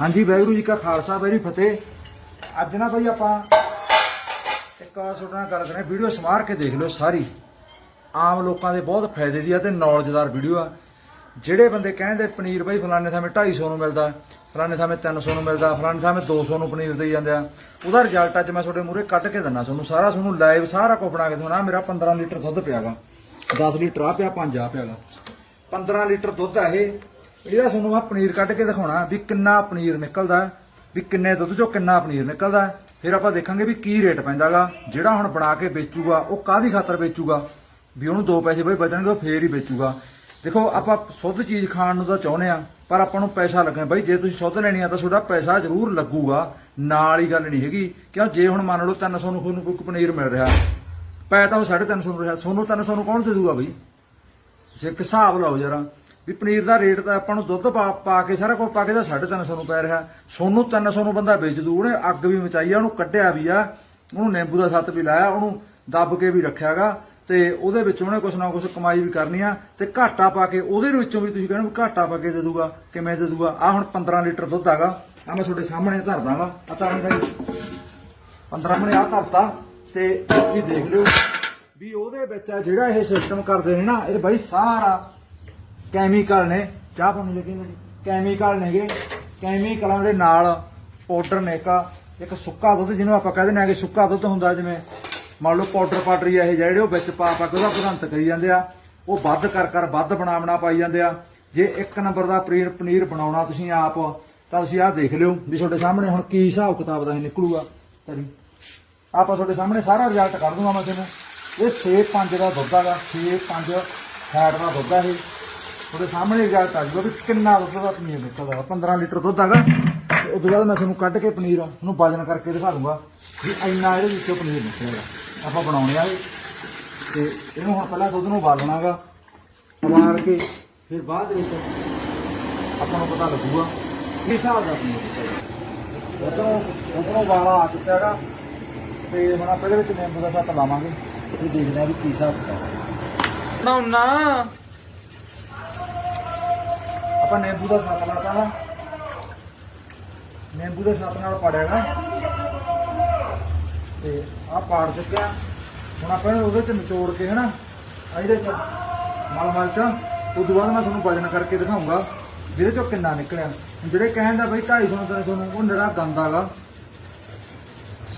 ਹਾਂਜੀ, ਵਾਹਿਗੁਰੂ ਜੀ ਕਾ ਖਾਲਸਾ, ਵਾਹਿਗੁਰੂ ਜੀ ਫਤਿਹ। ਅੱਜ ਨਾ ਬਈ ਆਪਾਂ ਇੱਕ ਤੁਹਾਡੇ ਨਾਲ ਗੱਲ ਕਰਾਂ ਵੀਡੀਓ ਸਮਾਰ ਕੇ ਦੇਖ ਲਓ ਸਾਰੀ। ਆਮ ਲੋਕਾਂ ਦੇ ਬਹੁਤ ਫਾਇਦੇ ਦੀ ਆ ਤੇ ਨੌਲੇਜਦਾਰ ਵੀਡੀਓ ਆ। ਜਿਹੜੇ ਬੰਦੇ ਕਹਿੰਦੇ ਪਨੀਰ ਬਈ ਫਲਾਣੇ ਥਾਵੇਂ 250 ਨੂੰ ਮਿਲਦਾ, ਫਲਾਣੇ ਥਾਵੇਂ 300 ਨੂੰ ਮਿਲਦਾ, ਫਲਾਣੇ ਥਾਵੇਂ 200 ਨੂੰ ਪਨੀਰ ਦੇਈ ਜਾਂਦੇ ਆ। ਉਹਦਾ ਰਿਜ਼ਲਟ ਅੱਜ ਮੈਂ ਤੁਹਾਡੇ ਮੂਹਰੇ ਕੱਢ ਕੇ ਦਿੰਨਾ ਤੁਹਾਨੂੰ। ਸਾਰਾ ਤੁਹਾਨੂੰ ਲਾਈਵ ਸਾਰਾ ਕੁਝ ਬਣਾ ਕੇ ਦਿਖਾਉਣਾ ਮੇਰਾ 15 ਲੀਟਰ ਦੁੱਧ ਪਿਆਗਾ। 10 ਲੀਟਰ ਆ ਪਿਆ 5 ਆ ਪਿਆਗਾ। 15 ਲੀਟਰ ਦੁੱਧ ਆ ਇਹ। ਇਹਦਾ ਤੁਹਾਨੂੰ ਮੈਂ ਪਨੀਰ ਕੱਢ ਕੇ ਦਿਖਾਉਣਾ ਵੀ ਕਿੰਨਾ ਪਨੀਰ ਨਿਕਲਦਾ ਵੀ ਕਿੰਨੇ ਦੁੱਧ ਚੋਂ ਕਿੰਨਾ ਪਨੀਰ ਨਿਕਲਦਾ ਫਿਰ ਆਪਾਂ ਦੇਖਾਂਗੇ ਵੀ ਕੀ ਰੇਟ ਪੈਂਦਾਗਾ, ਜਿਹੜਾ ਹੁਣ ਬਣਾ ਕੇ ਵੇਚੂਗਾ, ਉਹ ਕਾਦੀ ਖਾਤਰ ਵੇਚੂਗਾ। ਵੀ ਉਹਨੂੰ ਦੋ ਪੈਸੇ ਬਈ ਬਚਣਗੇ, ਉਹ ਫੇਰ ਹੀ ਵੇਚੂਗਾ। ਦੇਖੋ, ਆਪਾਂ ਸੁੱਧ ਚੀਜ਼ ਖਾਣ ਨੂੰ ਤਾਂ ਚਾਹੁੰਦੇ ਆ ਪਰ ਆਪਾਂ ਨੂੰ ਪੈਸਾ ਲੱਗਣਾ ਬਈ, ਜੇ ਤੁਸੀਂ ਸੁੱਧ ਲੈਣੀ ਆ ਤਾਂ ਤੁਹਾਡਾ ਪੈਸਾ ਜ਼ਰੂਰ ਲੱਗੂਗਾ। ਨਾਲ ਹੀ ਗੱਲ ਨਹੀਂ ਹੈਗੀ, ਕਿਉਂ? ਜੇ ਹੁਣ ਮੰਨ ਲਓ 300 ਨੂੰ ਤੁਹਾਨੂੰ ਕੋਈ ਪਨੀਰ ਮਿਲ ਰਿਹਾ, ਪੈ ਤਾਂ ਉਹ 350 ਨੂੰ ਰਿਹਾ ਸੋਨੂੰ 300 ਨੂੰ ਕੌਣ ਦੇ ਦੂਗਾ ਬਈ? ਤੁਸੀਂ ਇੱਕ ਹਿਸਾਬ ਲਾਓ ਜਰਾ। ਵੀ ਪਨੀਰ ਦਾ ਰੇਟ ਤਾਂ ਆਪਾਂ ਨੂੰ ਦੁੱਧ ਪਾ ਕੇ ਸਾਰਾ ਕੁਝ ਪਾ ਕੇ ਤਾਂ 350 ਨੂੰ ਪੈ ਰਿਹਾ। ਸੋਨੂੰ 300 ਨੂੰ ਬੰਦਾ ਵੇਚ ਦੂ, ਉਹਨੇ ਅੱਗ ਵੀ ਮਚਾਈ ਆ, ਉਹਨੂੰ ਕੱਢਿਆ ਵੀ ਆ, ਉਹਨੂੰ ਨਿੰਬੂ ਦਾ ਸੱਤ ਵੀ ਲਾਇਆ, ਉਹਨੂੰ ਦੱਬ ਕੇ ਵੀ ਰੱਖਿਆਗਾ ਤੇ ਉਹਦੇ ਵਿੱਚ ਉਹਨੇ ਕੁਛ ਨਾ ਕੁਛ ਕਮਾਈ ਵੀ ਕਰਨੀ ਆ ਤੇ ਘਾਟਾ ਪਾ ਕੇ ਉਹਦੇ ਵਿੱਚੋਂ ਵੀ ਤੁਸੀਂ ਕਹਿੰਦੇ ਘਾਟਾ ਪਾ ਕੇ ਦੇ ਦੂਗਾ, ਕਿਵੇਂ ਦੇ ਦੂਗਾ? ਆ ਹੁਣ 15 ਲੀਟਰ ਦੁੱਧ ਆਗਾ ਆ ਮੈਂ ਤੁਹਾਡੇ ਸਾਹਮਣੇ ਧਰ ਦਾਂਗਾ। ਆ ਤਾਂ ਭਾਈ 15 ਮਿੰਟ ਆ ਧਰਤਾ ਤੇ ਤੁਸੀਂ ਦੇਖ ਲਿਓ ਵੀ ਉਹਦੇ ਵਿੱਚ ਆ ਜਿਹੜਾ ਇਹ ਸਿਸਟਮ ਕਰਦੇ ਨੇ ਨਾ, ਇਹ ਬਾਈ ਸਾਰਾ ਕੈਮੀਕਲ ਨੇ। ਚਾਹ ਪਾਣੀ ਲੱਗੀ ਨੇ। ਕੈਮੀਕਲ ਨੇਗੇ। ਕੈਮੀਕਲਾਂ ਦੇ ਨਾਲ ਪਾਊਡਰ ਨੇਕਾ ਇੱਕ ਸੁੱਕਾ ਦੁੱਧ ਜਿਹਨੂੰ ਆਪਾਂ ਕਹਿੰਦੇ ਨੇ ਕਿ ਸੁੱਕਾ ਦੁੱਧ ਹੁੰਦਾ ਜਿਵੇਂ ਮੰਨ ਲਓ ਪਾਊਡਰ ਪਾਟਰੀ ਆ ਇਹ ਜਿਹੜੇ ਉਹ ਵਿੱਚ ਪਾ ਪਾ ਕੇ ਉਹਦਾ ਭਗੰਤ ਕਰੀ ਜਾਂਦੇ ਆ। ਉਹ ਵੱਧ ਕਰ ਕਰ ਵੱਧ ਬਣਾ ਬਣਾ ਪਾਈ ਜਾਂਦੇ ਆ। ਜੇ ਇੱਕ ਨੰਬਰ ਦਾ ਪਨੀਰ ਪਨੀਰ ਬਣਾਉਣਾ ਤੁਸੀਂ ਆਪ, ਤਾਂ ਤੁਸੀਂ ਆਹ ਦੇਖ ਲਿਓ ਵੀ ਤੁਹਾਡੇ ਸਾਹਮਣੇ ਹੁਣ ਕੀ ਹਿਸਾਬ ਕਿਤਾਬ ਦਾ ਇਹ ਨਿਕਲੂਗਾ। ਤਰੀ ਆਪਾਂ ਤੁਹਾਡੇ ਸਾਹਮਣੇ ਸਾਰਾ ਰਿਜ਼ਲਟ ਕੱਢ ਦੂੰਗਾ ਮੈਂ ਤੁਹਾਨੂੰ। ਇਹ 6-5 ਦਾ ਦੁੱਧ ਹੈਗਾ 6-5 ਫੈਟ ਦਾ ਦੁੱਧ ਹੈ ਇਹ। ਤੁਹਾਡੇ ਸਾਹਮਣੇ ਰਿਜ਼ਲਟ ਆ ਜਾਊਗਾ ਵੀ ਕਿੰਨਾ ਦੁੱਧ ਦਾ ਪਨੀਰ ਨਿਕਲਦਾ 15 ਲੀਟਰ ਦੁੱਧ ਹੈਗਾ। ਤੇ ਉਸ ਬਾਅਦ ਮੈਂ ਤੁਹਾਨੂੰ ਕੱਢ ਕੇ ਪਨੀਰ ਉਹਨੂੰ ਵਜਨ ਕਰਕੇ ਦਿਖਾ ਦੂੰਗਾ ਵੀ ਇੰਨਾ ਇਹਦੇ ਵਿੱਚੋਂ ਪਨੀਰ ਨਿਕਲੇਗਾ। ਆਪਾਂ ਬਣਾਉਣੇ ਆ ਤੇ ਇਹਨੂੰ ਹੁਣ ਪਹਿਲਾਂ ਦੁੱਧ ਨੂੰ ਉਬਾਲਣਾਗਾ। ਉਬਾਲ ਕੇ ਫਿਰ ਬਾਅਦ ਵਿੱਚ ਆਪਾਂ ਨੂੰ ਪਤਾ ਲੱਗੂਗਾ ਕਿਸ ਹਿਸਾਬ ਦਾ ਪਨੀਰ ਨਿਕਲਦਾ। ਉਧਰੋਂ ਉਧਰੋਂ ਵਾਲਾ ਆ ਚੁੱਕਿਆ ਹੈਗਾ। ਤੇ ਹੁਣ ਆਪਾਂ ਇਹਦੇ ਵਿੱਚ ਨਿੰਬੂ ਦਾ ਸੱਤ ਲਾਵਾਂਗੇ। ਤੇ ਦੇਖਦੇ ਆ ਵੀ ਕੀ ਹਿਸਾਬ ਕਿਤਾਬ ਬਣਾਉਣਾ। ਆਪਾਂ ਨਿੰਬੂ ਦਾ ਸੱਤ ਲਾਤਾ ਨਾ ਨਿੰਬੂ ਦੇ ਸੱਤ ਨਾਲ ਪੜਿਆਗਾ ਤੇ ਆਹ ਪਾੜ ਚੁੱਕਿਆ। ਹੁਣ ਆਪਾਂ ਇਹਨੂੰ ਉਹਦੇ ਚ ਨਿਚੋੜ ਕੇ ਹਨਾ ਇਹਦੇ ਚ ਮਲ ਮਲ ਚ ਉਸ ਬਾਅਦ ਮੈਂ ਤੁਹਾਨੂੰ ਵਜਨ ਕਰਕੇ ਦਿਖਾਉਂਗਾ ਜਿਹਦੇ ਚੋਂ ਕਿੰਨਾ ਨਿਕਲਿਆ। ਹੁਣ ਜਿਹੜੇ ਕਹਿੰਦਾ ਬਈ 250 300 ਨੂੰ, ਉਹ ਨਿਰਾ ਗੰਦਾਗਾ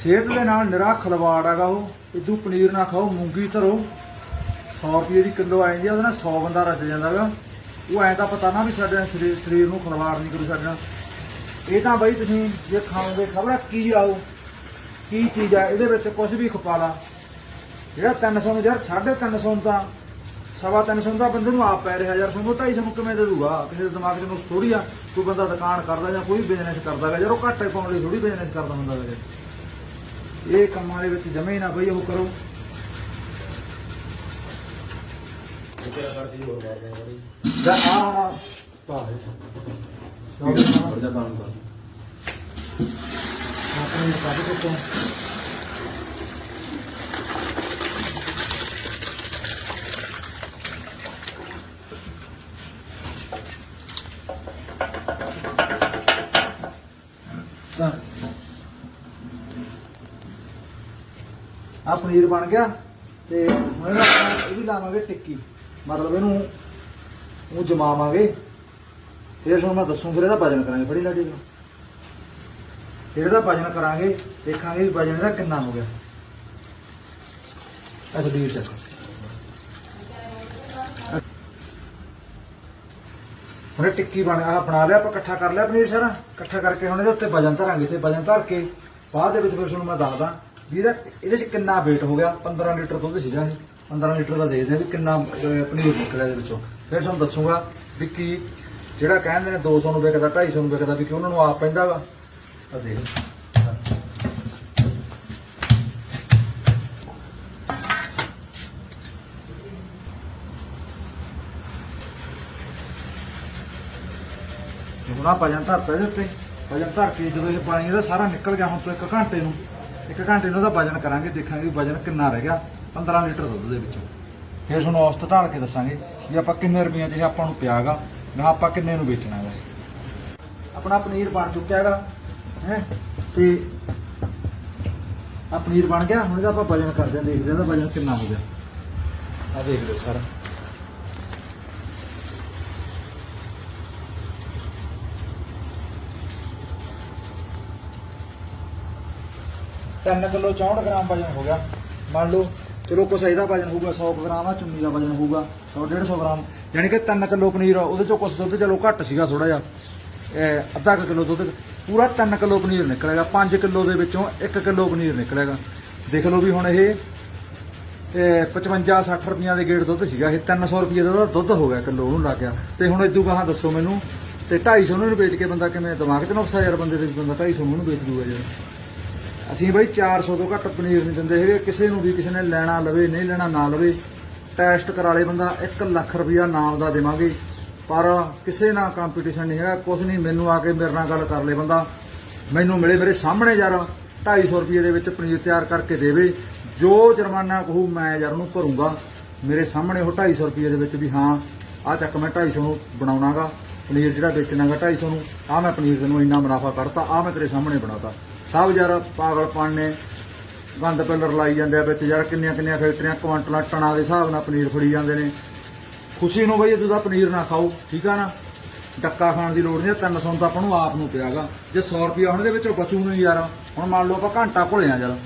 ਸਿਹਤ ਦੇ ਨਾਲ ਨਿਰਾ ਖਲਵਾੜ ਹੈਗਾ ਉਹ। ਇਦੂ ਪਨੀਰ ਨਾ ਖਾਓ, ਮੂੰਗੀ ਧਰੋ। 100 ਰੁਪਏ ਦੀ ਕਿਲੋ ਆ ਜਾਂਦੀ ਆ, ਉਹਦੇ ਨਾਲ 100 ਬੰਦਾ ਰੱਜ ਜਾਂਦਾਗਾ ਉਹ ਐਂ ਤਾਂ ਪਤਾ ਨਾ ਵੀ ਸਾਡੇ ਸਰੀਰ ਸਰੀਰ ਨੂੰ ਖਲਵਾੜ ਨਹੀਂ ਕਰੂ ਸਾਡੇ ਨਾਲ। ਇਹ ਤਾਂ ਬਈ ਤੁਸੀਂ ਜੇ ਖਾਓਗੇ ਖਬਰ ਕੀ ਆਓ, ਕੀ ਚੀਜ਼ ਆ, ਇਹਦੇ ਵਿੱਚ ਕੁਝ ਵੀ ਖਪਾ ਲਾ ਜਿਹੜਾ 300 ਨੂੰ, ਯਾਰ 350 ਨੂੰ ਤਾਂ ਸਵਾ 300 ਦਾ ਬੰਦੇ ਨੂੰ ਆਪ ਪੈ ਰਿਹਾ ਯਾਰ, ਤੁਹਾਨੂੰ 250 ਨੂੰ ਕਿਵੇਂ ਦੇ ਦੂਗਾ ਕਿਸੇ ਦੇ ਦਿਮਾਗ 'ਚ ਨੂੰ ਥੋੜੀ ਆ, ਕੋਈ ਬੰਦਾ ਦੁਕਾਨ ਕਰਦਾ ਜਾਂ ਕੋਈ ਬਿਜ਼ਨਸ ਕਰਦਾ ਹੈ ਯਾਰ ਉਹ ਘਾਟੇ ਪਾਉਣ ਲਈ ਥੋੜੀ ਬਿਜ਼ਨਸ ਕਰਦਾ ਹੁੰਦਾ ਹੈ ਇਹ ਕੰਮਾਂ ਦੇ ਵਿੱਚ ਜਮੇ ਹੀ ਨਾ ਬਈ ਉਹ ਕਰੋ। ਦਾ ਆ ਪਾ ਵਰਜਾ ਕੰਮ ਕਰ। ਆਪਣੇ ਕਾਹਦੇ ਤੋਂ ਤੋਂ। ਆ ਪਨੀਰ ਬਣ ਗਿਆ ਤੇ ਹੁਣ ਆਪਾਂ ਇਹ ਵੀ ਲਾਵਾਂਗੇ ਟਿੱਕੀ। ਮਤਲਬ ਇਹਨੂੰ ਉਹ ਜਮਾਵਾਂਗੇ। ਫਿਰ ਤੁਹਾਨੂੰ ਮੈਂ ਦੱਸੂ, ਫਿਰ ਇਹਦਾ ਵਜਨ ਕਰਾਂਗੇ। ਬੜੀ ਲਾਡੀ ਨੂੰ। ਫਿਰ ਇਹਦਾ ਵਜਨ ਕਰਾਂਗੇ, ਦੇਖਾਂਗੇ ਵੀ ਵਜਨ ਇਹਦਾ ਕਿੰਨਾ ਹੋ ਗਿਆ। ਅੱਛਾ ਵੀਰ ਚੱਕ ਹੁਣ ਟਿੱਕੀ ਬਣ ਆ ਬਣਾ ਲਿਆ, ਆਪਾਂ ਇਕੱਠਾ ਕਰ ਲਿਆ ਪਨੀਰ ਸਾਰਾ। ਇਕੱਠਾ ਕਰਕੇ ਹੁਣ ਇਹਦੇ ਉੱਤੇ ਵਜਨ ਧਰਾਂਗੇ ਤੇ ਵਜਨ ਧਰ ਕੇ। ਬਾਅਦ ਦੇ ਵਿੱਚ ਫਿਰ ਤੁਹਾਨੂੰ ਮੈਂ ਦੱਸਦਾ ਵੀ ਇਹਦਾ ਇਹਦੇ ਚ ਕਿੰਨਾ weight ਹੋ ਗਿਆ? 15 ਲੀਟਰ ਦੁੱਧ ਸੀਗਾ ਇਹ। 15 ਲੀਟਰ ਦਾ ਦੇਖਦੇ ਆ ਵੀ ਕਿੰਨਾ ਅਹ, ਪਨੀਰ ਨਿਕਲਿਆ ਇਹਦੇ ਵਿੱਚੋਂ। ਫਿਰ ਤੁਹਾਨੂੰ ਦੱਸੂਗਾ ਵੀ ਕੀ ਜਿਹੜਾ ਕਹਿੰਦੇ ਨੇ 200 ਨੂੰ ਵਿਕਦਾ 250 ਨੂੰ ਵਿਕਦਾ ਵੀ ਕਿ ਉਹਨਾਂ ਨੂੰ ਆਪ ਪੈਂਦਾ ਵਾ। ਆ ਦੇਖ। ਹੁਣ ਆ ਭਜਨ ਧਰਤਾ ਇਹਦੇ ਉੱਤੇ ਭਜਨ ਧਰ ਕੇ ਜਦੋਂ ਇਹ ਪਾਣੀ ਇਹਦਾ ਸਾਰਾ ਨਿਕਲ ਗਿਆ ਹੁਣ ਤੋਂ ਇੱਕ ਘੰਟੇ ਨੂੰ ਇੱਕ ਘੰਟੇ ਨੂੰ ਉਹਦਾ ਵਜਨ ਕਰਾਂਗੇ ਦੇਖਾਂਗੇ ਵੀ ਵਜਨ ਕਿੰਨਾ ਰਹਿ ਗਿਆ। 15 ਲੀਟਰ ਦੁੱਧ ਦੇ ਵਿੱਚੋਂ। ਫਿਰ ਤੁਹਾਨੂੰ ਔਸਤ ਢਾਲ ਕੇ ਦੱਸਾਂਗੇ ਵੀ ਆਪਾਂ ਕਿੰਨੇ ਰੁਪਈਆ 'ਚ ਇਹ ਆਪਾਂ ਨੂੰ ਪਿਆਗਾ, ਨਾ ਆਪਾਂ ਕਿੰਨੇ ਨੂੰ ਵੇਚਣਾ ਹੈ ਆਪਣਾ ਪਨੀਰ ਬਣ ਚੁੱਕਿਆ ਹੈਗਾ, ਹੈ? ਤੇ ਆ ਪਨੀਰ ਬਣ ਗਿਆ, ਹੁਣ ਇਹਦਾ ਆਪਾਂ ਵਜਨ ਕਰਦੇ ਹਾਂ, ਦੇਖਦੇ ਹਾਂ ਇਹਦਾ ਵਜਨ ਕਿੰਨਾ ਹੋ ਗਿਆ। ਆ ਦੇਖ ਲਓ ਸਾਰਾ। ਤਿੰਨ ਕਿਲੋ 64 ਗ੍ਰਾਮ ਵਜਨ ਹੋ ਗਿਆ। ਮੰਨ ਲਓ ਚਲੋ ਕੁਛ ਇਹਦਾ ਵਜਨ ਹੋਊਗਾ 100 ਕੁ ਗ੍ਰਾਮ ਆ ਚੁੰਨੀ ਦਾ ਵਜਨ ਹੋਊਗਾ 100 150 ਗ੍ਰਾਮ। ਯਾਨੀ ਕਿ 3 ਕਿਲੋ ਪਨੀਰ ਆ, ਉਹਦੇ ਚੋਂ ਕੁਛ ਦੁੱਧ ਚਲੋ ਘੱਟ ਸੀਗਾ ਥੋੜਾ ਜਿਹਾ। ਇਹ ਅੱਧਾ ਕੁ ਕਿਲੋ ਦੁੱਧ ਪੂਰਾ 3 ਕਿਲੋ ਪਨੀਰ ਨਿਕਲੇਗਾ 5 ਕਿਲੋ ਦੇ ਵਿੱਚੋਂ 1 ਕਿਲੋ ਪਨੀਰ ਨਿਕਲੇਗਾ। ਦੇਖ ਲਓ ਵੀ ਹੁਣ ਇਹ ਇਹ 55 60 ਰੁਪਈਆਂ ਦੇ ਗੇੜ ਦੁੱਧ ਸੀਗਾ ਇਹ 300 ਰੁਪਏ ਦਾ ਦੁੱਧ ਹੋ ਗਿਆ ਕਿਲੋ ਉਹਨੂੰ ਲੱਗ ਗਿਆ। ਤੇ ਹੁਣ ਇਦੋਂ ਗਾਹਾਂ ਦੱਸੋ ਮੈਨੂੰ ਤੇ 250 ਨੂੰ ਵੇਚ ਕੇ ਬੰਦਾ ਕਿਵੇਂ ਦਿਮਾਗ 'ਚ ਨੁਕਸਾ ਯਾਰ ਬੰਦੇ ਦੇ ਵੀ ਬੰਦਾ 250 ਨੂੰ ਵੇਚ ਦੂਗਾ ਜੇ। ਅਸੀਂ ਬਈ 400 ਤੋਂ ਘੱਟ ਪਨੀਰ ਨਹੀਂ ਦਿੰਦੇ ਹੈਗੇ। ਕਿਸੇ ਨੂੰ ਵੀ ਕਿਸੇ ਨੇ ਲੈਣਾ ਲਵੇ, ਨਹੀਂ ਲੈਣਾ ਨਾ ਲਵੇ, ਟੈਸਟ ਕਰਾ ਲੇ ਬੰਦਾ 1 ਲੱਖ ਰੁਪਇਆ ਨਾਮ ਦਾ ਦੇਵਾਂਗੇ। ਪਰ ਕਿਸੇ ਨਾਲ ਕੰਪੀਟੀਸ਼ਨ ਨਹੀਂ ਹੈਗਾ ਕੁਝ ਨਹੀਂ, ਮੈਨੂੰ ਆ ਕੇ ਮੇਰੇ ਨਾਲ ਗੱਲ ਕਰ ਲੇ ਬੰਦਾ। ਮੈਨੂੰ ਮਿਲੇ ਮੇਰੇ ਸਾਹਮਣੇ ਯਾਰ 250 ਰੁਪਏ ਦੇ ਵਿੱਚ ਪਨੀਰ ਤਿਆਰ ਕਰਕੇ ਦੇਵੇ। ਜੋ ਜੁਰਮਾਨਾ ਕਹੂ ਮੈਂ ਯਾਰ ਉਹਨੂੰ ਭਰੂੰਗਾ। ਮੇਰੇ ਸਾਹਮਣੇ ਉਹ 250 ਰੁਪਏ ਦੇ ਵਿੱਚ ਵੀ ਹਾਂ ਆ ਚੱਕ ਮੈਂ 250 ਨੂੰ ਬਣਾਉਣਾਗਾ। ਪਨੀਰ ਜਿਹੜਾ ਵੇਚਣਾਗਾ 250 ਨੂੰ ਆ ਮੈਂ ਪਨੀਰ ਤੈਨੂੰ ਇੰਨਾ ਮੁਨਾਫਾ ਕੱਢਤਾ ਆ ਮੈਂ ਤੇਰੇ ਸਾਹਮਣੇ ਬਣਾਤਾ। ਸਭ ਯਾਰ ਪਾਗਲਪਣ ਨੇ ਗੰਦ ਪਿੱਲਰ ਲਾਈ ਜਾਂਦੇ ਆ ਵਿੱਚ ਯਾਰ, ਕਿੰਨੀਆਂ ਕਿੰਨੀਆਂ ਫੈਕਟਰੀਆਂ, ਕੁਆਂਟਲਾਂ ਟਣਾ ਦੇ ਹਿਸਾਬ ਨਾਲ ਪਨੀਰ ਫੜੀ ਜਾਂਦੇ ਨੇ। ਖੁਸ਼ੀ ਨੂੰ ਬਈ ਤੁਸੀਂ ਪਨੀਰ ਨਾ ਖਾਓ, ਠੀਕ ਆ ਨਾ? ਡੱਕਾ ਖਾਣ ਦੀ ਲੋੜ ਨਹੀਂ 300 ਤਾਂ ਆਪਾਂ ਨੂੰ ਆਪ ਨੂੰ ਪਿਆਗਾ। ਜੇ 100 ਰੁਪਿਆ ਹੁਣ ਦੇ ਵਿੱਚੋਂ ਬਚੂ ਨਹੀਂ ਯਾਰ, ਹੁਣ ਮੰਨ ਲਓ ਆਪਾਂ ਘੰਟਾ ਘੁਲਿਆ ਯਾਰ।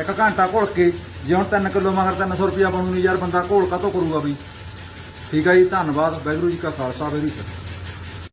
ਇੱਕ ਘੰਟਾ ਘੁਲ ਕੇ ਜੇ ਹੁਣ 3 ਕਿਲੋ ਮਗਰ 300 ਰੁਪਿਆ ਬਣੂ ਨਹੀਂ ਯਾਰ, ਬੰਦਾ ਘੋਲ ਕਾਤੋਂ ਕਰੂਗਾ ਬਈ? ਠੀਕ ਆ ਜੀ, ਧੰਨਵਾਦ, ਵਾਹਿਗੁਰੂ ਜੀ ਕਾ ਖਾਲਸਾ, ਵਾਹਿਗੁਰੂ ਜੀ